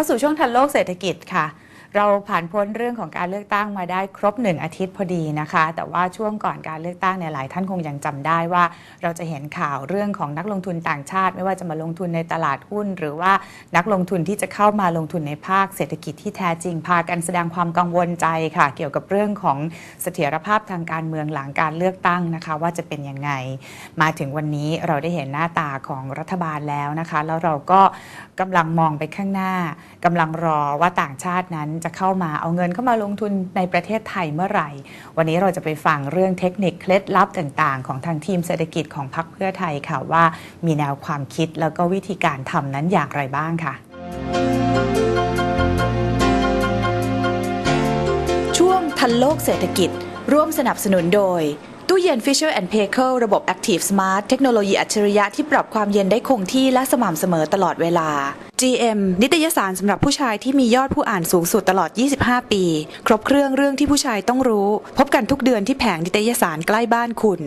เข้าสู่ช่วงทันโลกเศรษฐกิจค่ะ เราผ่านพ้นเรื่องของการเลือกตั้งมาได้ครบหนึ่งอาทิตย์พอดีนะคะ แต่ว่าช่วงก่อนการเลือกตั้งเนี่ยหลายท่านคงยังจำได้ว่า เราจะเห็นข่าวเรื่องของนักลงทุนต่างชาติ ไม่ว่าจะมาลงทุนในตลาดหุ้น หรือว่านักลงทุนที่จะเข้ามาลงทุนในภาคเศรษฐกิจที่แท้จริงพากันแสดงความกังวลใจค่ะ เกี่ยวกับเรื่องของเสถียรภาพทางการเมืองหลังการเลือกตั้งนะคะ ว่าจะเป็นยังไง มาถึงวันนี้เราได้เห็นหน้าตาของรัฐบาลแล้วนะคะ แล้วเราก็กำลังมองไปข้างหน้ากำลังรอว่าต่างชาตินั้นจะเข้ามาเอาเงินเข้ามาลงทุนในประเทศไทยเมื่อไหร่ วันนี้เราจะไปฟังเรื่องเทคนิคเคล็ดลับต่างๆ ของทางทีมเศรษฐกิจของพรรคเพื่อไทยค่ะว่ามีแนวความคิดแล้วก็วิธีการทำนั้นอย่างไรบ้างค่ะ ช่วงทันโลกเศรษฐกิจ ร่วมสนับสนุนโดย ตู้เย็น Fisher p a y k e l ระบบ Active Smart เทคโนโลยีอัจฉริยะที่ปรับความเย็นได้คงที่และสม่ำเสมอตลอดเวลา GM นิตยสารสำหรับผู้ชายที่มียอดผู้อ่านสูงสุดตลอด 25 ปี ครบเครื่องเรื่องที่ผู้ชายต้องรู้ พบกันทุกเดือนที่แผงนิตยสารใกล้บ้านคุณ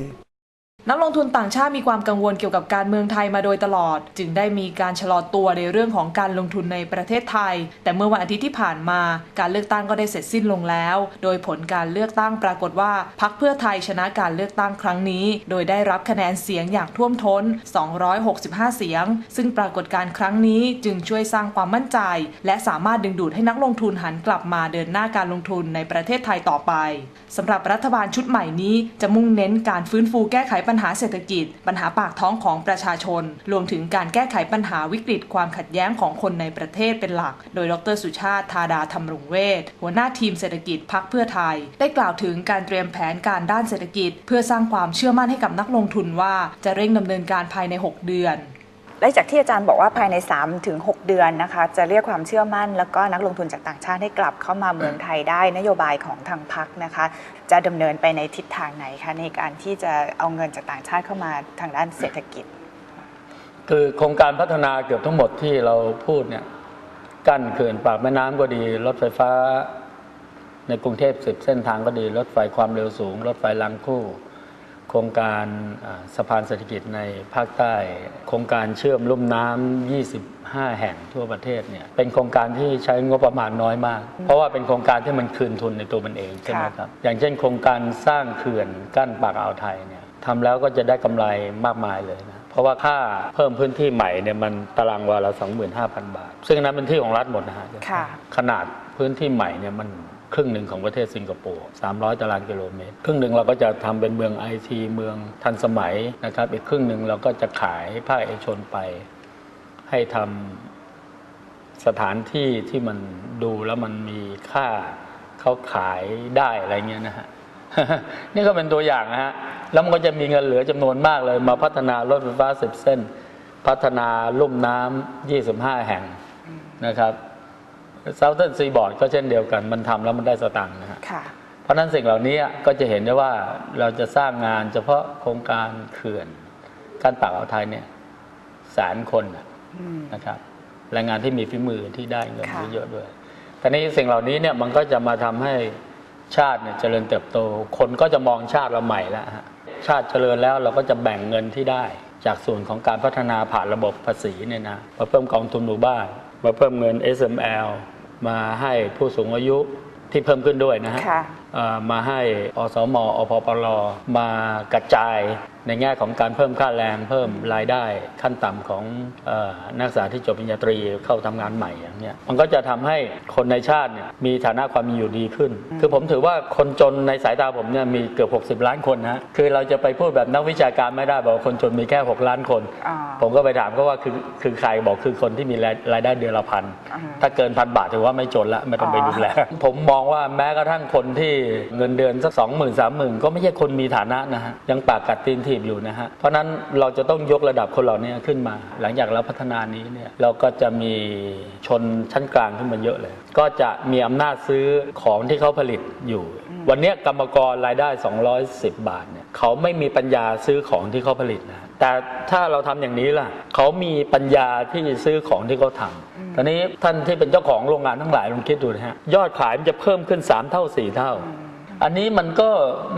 นักลงทุนต่างชาติมีความกังวลเกี่ยวกับการเมืองไทยมาโดยตลอด จึงได้มีการชะลอตัวในเรื่องของการลงทุนในประเทศไทย แต่เมื่อวันอาทิตย์ที่ผ่านมา การเลือกตั้งก็ได้เสร็จสิ้นลงแล้ว โดยผลการเลือกตั้งปรากฏว่า พรรคเพื่อไทยชนะการเลือกตั้งครั้งนี้ โดยได้รับคะแนนเสียงอย่างท่วมท้น 265 เสียง ซึ่งปรากฏการครั้งนี้จึงช่วยสร้างความมั่นใจ และสามารถดึงดูดให้นักลงทุนหันกลับมาเดินหน้าการลงทุนในประเทศไทยต่อไปสำหรับรัฐบาลชุดใหม่นี้จะมุ่งเน้นการฟื้นฟูแก้ไขปัญญหาเศรษฐกิจ ปัญหาปากท้องของประชาชน รวมถึงการแก้ไขปัญหาวิกฤตความขัดแย้งของคนในประเทศเป็นหลัก โดยดรสุชาติธาดาธรรมรงเวชหัวหน้าทีมเศรษฐกิจพักเพื่อไทย ได้กล่าวถึงการเตรียมแผนการด้านเศรษฐกิจ เพื่อสร้างความเชื่อมั่นให้กับนักลงทุนว่าจะเร่งดำเนินการภายใน 6 เดือน และจากที่อาจารย์บอกว่าภายใน3-6ถึง6เดือนนะคะ จะเรียกความเชื่อมั่น แล้วก็นักลงทุนจากต่างชาติให้กลับเข้ามาเมืองไทยได้ นโยบายของทางพักนะคะ จะดำเนินไปในทิศทางไหนคะในการที่จะเอาเงินจากต่างชาติเข้ามาทางด้านเศรษฐกิจ คือโครงการพัฒนาเกือบทั้งหมดที่เราพูดเนี่ยกั้นเขื่อนปากแม่น้ำก็ดี รถไฟฟ้า ในกรุงเทพสิบเส้นทางก็ดี รถไฟความเร็วสูง รถไฟรางคู่โครงการอ่าสะพานเศรษฐกิจในภาคใต้ โครงการเชื่อมลุ่มน้ำ25 แห่งทั่วประเทศเนี่ยเป็นโครงการที่ใช้งบประมาณน้อยมาก เพราะว่าเป็นโครงการที่มันคืนทุนในตัวมันเองใช่ไหมครับอย่างเช่น โครงการสร้างเขื่อนกั้นปากอ่าวไทยเนี่ยทำแล้วก็จะได้กำไรมากมายเลยนะเพราะว่าค่าเพิ่มพื้นที่ใหม่เนี่ยมันตารางวาละ25,000 บาท ซึ่งอันนั้นเป็นที่ของรัฐหมดนะฮะค่ะขนาดพื้นที่ใหม่เนี่ยมัน ครึ่งหนึ่งของประเทศสิงคโปร์300 ตารางกิโลเมตร ครึ่งหนึ่งเราก็จะทำเป็นเมืองไอทีเมืองทันสมัยนะครับ อีกครึ่งหนึ่งเราก็จะขายภาคเอกชนไป ให้ทำสถานที่ที่มันดูแล้วมันมีค่าเขาขายได้อะไรเงี้ยนะฮะนี่ก็เป็นตัวอย่างนะฮะ แล้วมันก็จะมีเงินเหลือจำนวนมากเลย มาพัฒนารถไฟฟ้าสิบเส้น พัฒนาลุ่มน้ำ25 แห่งนะครับ เซาเทิร์นซีบอร์ดก็เช่นเดียวกัน มันทำแล้วมันได้สตังค์นะฮะค่ะเพราะฉะนั้นสิ่งเหล่านี้ก็จะเห็นได้ว่าเราจะสร้างงานเฉพาะโครงการเขื่อนการปากอ่าวไทยเนี่ยแสนคนน่ะอืมนะครับแรงงานที่มีฝีมือที่ได้เงินค่ะเยอะๆด้วยแต่นี้สิ่งเหล่านี้เนี่ยมันก็จะมาทำให้ชาติเนี่ยเจริญเติบโต คนก็จะมองชาติเราใหม่แล้วฮะชาติเจริญแล้วเราก็จะแบ่งเงินที่ได้ จากส่วนของการพัฒนาผ่านระบบภาษีเนี่ยนะมาเพิ่มกองทุนหมู่บ้านมาเพิ่มเงิน SML มาให้ผู้สูงอายุที่เพิ่มขึ้นด้วยนะฮะ มาให้อสมอพปรมากระจายในแง่ของการเพิ่มค่าแรงเพิ่มรายได้ขั้นต่ำของเออนักศึกษาที่จบปริญญาตรีเข้าทำงานใหม่อย่างเนี้ยมันก็จะทำให้คนในชาติเนี่ยมีฐานะความมีอยู่ดีขึ้น คือผมถือว่าคนจนในสายตาผมเนี่ยมีเกือบ 60 ล้านคนนะคือเราจะไปพูดแบบนักวิชาการไม่ได้บอกว่าคนจนมีแค่ 6 ล้านคนอ่าผมก็ไปถามเขาว่าคือคือใครบอกคือคนที่มีรายรายได้เดือนละพันอ่าถ้าเกินพันบาทถือว่าไม่จนละไม่ต้องไปอ๋อดูแลผมมองว่าแม้กระทั่งคนที่เงินเดือนสักสองหมื่นสามหมื่นก็ไม่ใช่คนมีฐานะนะฮะยังปากกัดตีนถีบอยู่นะฮะเพราะนั้นเราจะต้องยกระดับคนเหล่านี้ขึ้นมา หลังจากเราพัฒนานี้เนี่ยเราก็จะมีชนชั้นกลางขึ้นมาเยอะเลย ก็จะมีอำนาจซื้อของที่เขาผลิตอยู่ วันนี้กรรมกรรายได้ 210 บาทเนี่ยเขาไม่มีปัญญาซื้อของที่เขาผลิตนะ แต่ถ้าเราทำอย่างนี้ล่ะเขามีปัญญาที่จะซื้อของที่เขาทำตอนนี้ท่านที่เป็นเจ้าของโรงงานทั้งหลายลองคิดดูนะฮะยอดขายมันจะเพิ่มขึ้น 3 เท่า 4 เท่า อันนี้มันก็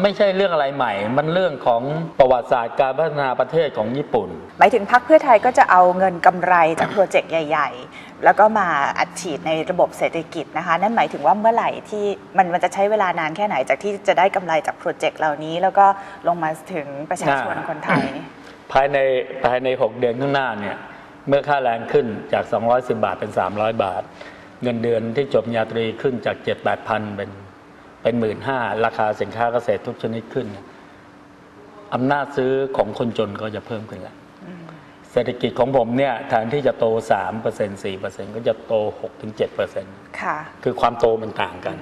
ไม่ใช่เรื่องอะไรใหม่ มันเรื่องของประวัติศาสตร์การพัฒนาประเทศของญี่ปุ่น หมายถึงพักเพื่อไทยก็จะเอาเงินกำไรจากโปรเจกต์ใหญ่ ๆ แล้วก็มาอัดฉีดในระบบเศรษฐกิจนะคะ นั่นหมายถึงว่าเมื่อไหร่ที่มันมันจะใช้เวลานานแค่ไหนจากที่จะได้กำไรจากโปรเจกต์เหล่านี้ แล้วก็ลงมาถึงประชาชนอ่าคนไทย ภายในภายใน 6 เดือนข้างหน้าเนี่ยเมื่อค่าแรงขึ้นจาก 210 บาทเป็น 300 บาท เงินเดือนที่จบปริญญาตรีขึ้นจาก7 8พันเป็นเป็นหมื่นห้าราคาสินค้าเกษตรทุกชนิดขึ้นเนี่ยอำนาจซื้อของคนจนก็จะเพิ่มขึ้นแล้วเศรษฐกิจของผมเนี่ยแทนที่จะโต 3% 4%ก็จะโต 6-7%ค่ะ คือความโตมันต่างกัน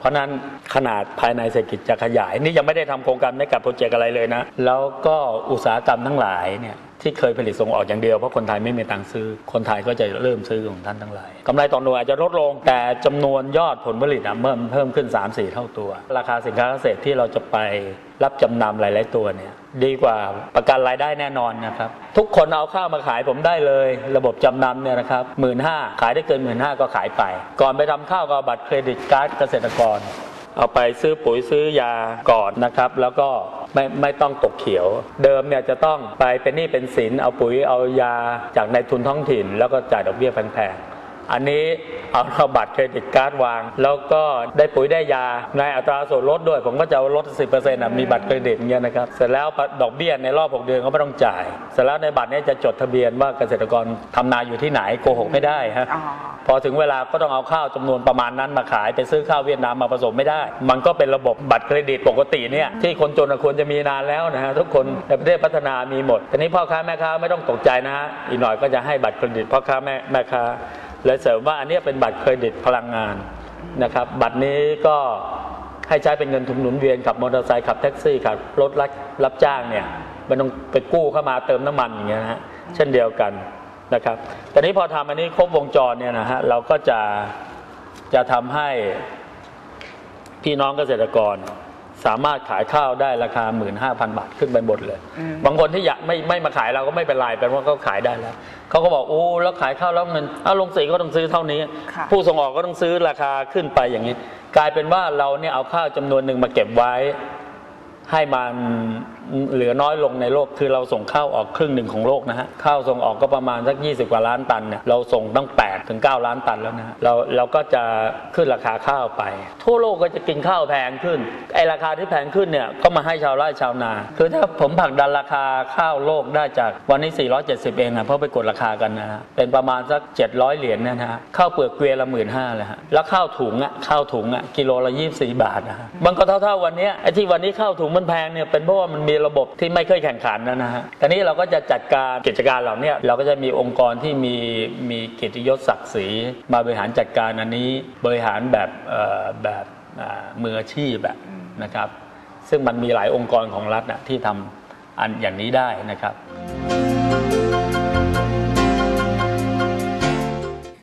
เพราะฉะนั้นขนาดภายในเศรษฐกิจจะขยาย นี่ยังไม่ได้ทำโครงการไม่กับโปรเจกต์อะไรเลยนะ แล้วก็อุตสาหกรรมทั้งหลายเนี่ย ที่เคยผลิตส่งออกอย่างเดียวเพราะคนไทยไม่มีตังค์ซื้อ คนไทยก็จะเริ่มซื้อของท่านทั้งหลายกำไรต่อหน่วยอาจจะลดลง แต่จำนวนยอดผลผลิตเพิ่มเพิ่มขึ้น 3-4 เท่าตัว ราคาสินค้าเกษตรที่เราจะไปรับจำนำหลาย ๆ ตัวเนี่ยดีกว่าประกันรายได้แน่นอนนะครับ ทุกคนเอาข้าวมาขายผมได้เลย ระบบจำนำเนี่ยนะครับหมื่นห้าขายได้เกินหมื่นห้าก็ขายไป ก่อนไปทำข้าวก็บัตรเครดิตการ์ดเกษตรกร เอาไปซื้อปุ๋ยซื้อยาก่อนนะครับ แล้วก็ไม่ไม่ต้องตกเขียว เดิมเนี่ยจะต้องไปเป็นหนี้เป็นสินเอาปุ๋ยเอายาจากในทุนท้องถิ่น แล้วก็จ่ายดอกเบี้ยแพงๆ อันนี้เอาเอาบัตรเครดิตการ์ดวาง แล้วก็ได้ปุ๋ยได้ยาในอัตราส่วนลดด้วย ผมก็จะเอาลด 10%อะมีบัตรเครดิตเงี้ยนะครับ เสร็จแล้วดอกเบี้ยในรอบ 6 เดือนก็ไม่ต้องจ่าย เสร็จแล้วในบัตรเนี้จะจดทะเบียนว่าเกษตรกรทำนาอยู่ที่ไหนโกหกไม่ได้ฮะอ๋อพอถึงเวลาก็ต้องเอาข้าวจำนวนประมาณนั้นมาขายไปซื้อข้าวเวียดนามมาผสมไม่ได้ มันก็เป็นระบบบัตรเครดิตปกติเนี่ยที่คนจนควรจะมีนานแล้วนะฮะทุกคนในประเทศพัฒนามีหมดทีนี้พ่อค้าแม่ค้าไม่ต้องตกใจนะฮะอีกหน่อยก็จะให้บัตรเครดิตพ่อค้าแม่แม่ค้า และเสริมว่าอันนี้เป็นบัตรเครดิตพลังงานนะครับ บัตรนี้ก็ให้ใช้เป็นเงินทุนหมุนเวียนขับมอเตอร์ไซค์ขับแท็กซี่ขับรถรับรับจ้างเนี่ยไม่ต้องไปกู้เข้ามาเติมน้ำมันอย่างเงี้ยนะฮะเช่นเดียวกันนะครับแต่นี้พอทำอันนี้ครบวงจรเนี่ยนะฮะเราก็จะจะทำให้พี่น้องเกษตรกร สามารถขายข้าวได้ราคา 15,000 บาทขึ้นไปหมดเลย บางคนที่อยากไม่ไม่มาขายเราก็ไม่เป็นไรแปลว่าเขาขายได้แล้วเขาก็บอกโอ้แล้วขายข้าวแล้วเงินอ้าวลงสีก็ต้องซื้อเท่านี้ค่ะผู้ส่งออกก็ต้องซื้อราคาขึ้นไปอย่างนี้ กลายเป็นว่าเราเนี่ยเอาข้าวจำนวนหนึ่งมาเก็บไว้ให้มัน เหลือน้อยลงในโลกคือเราส่งข้าวออกครึ่งหนึ่งของโลกนะฮะข้าวส่งออกก็ประมาณสัก 20 กว่าล้านตันเนี่ยเราส่งตั้ง8ถึง9ล้านตันแล้วนะเราเราก็จะขึ้นราคาข้าวไป ทั่วโลกก็จะกินข้าวแพงขึ้นไอราคาที่แพงขึ้นเนี่ยก็มาให้ชาวไร่ชาวนา คือถ้าผมผักดันราคาข้าวโลกได้จากวันนี้ 470 เองอะเพราะไปกดราคากันนะฮะเป็นประมาณสัก 700 เหรียญเนยนะฮะข้าวเปลือกเกวียละหมื่นห้าเลยฮะแล้วข้าวถุงอะข้าวถุงอะกิโลละ24 บาทนะฮะมันก็เท่าๆวันนี้ไอ้ที่วันนี้ข้าวถุงมันแพงเนี่ยเป็นเพราะว่ามันมีระบบที่ไม่เคยแข่งขันนะนะฮะตอนนี้เราก็จะจัดการกิจการเหล่าเนี้ยเราก็จะมีองค์กรที่มีมีเกียรติยศศักดิ์ศรีมาบริหารจัดการอันนี้บริหารแบบแบบมืออาชีพแบบนะครับ ซึ่งมันมีหลายองค์กรของรัฐนะที่ทำอันอย่างนี้ได้นะครับ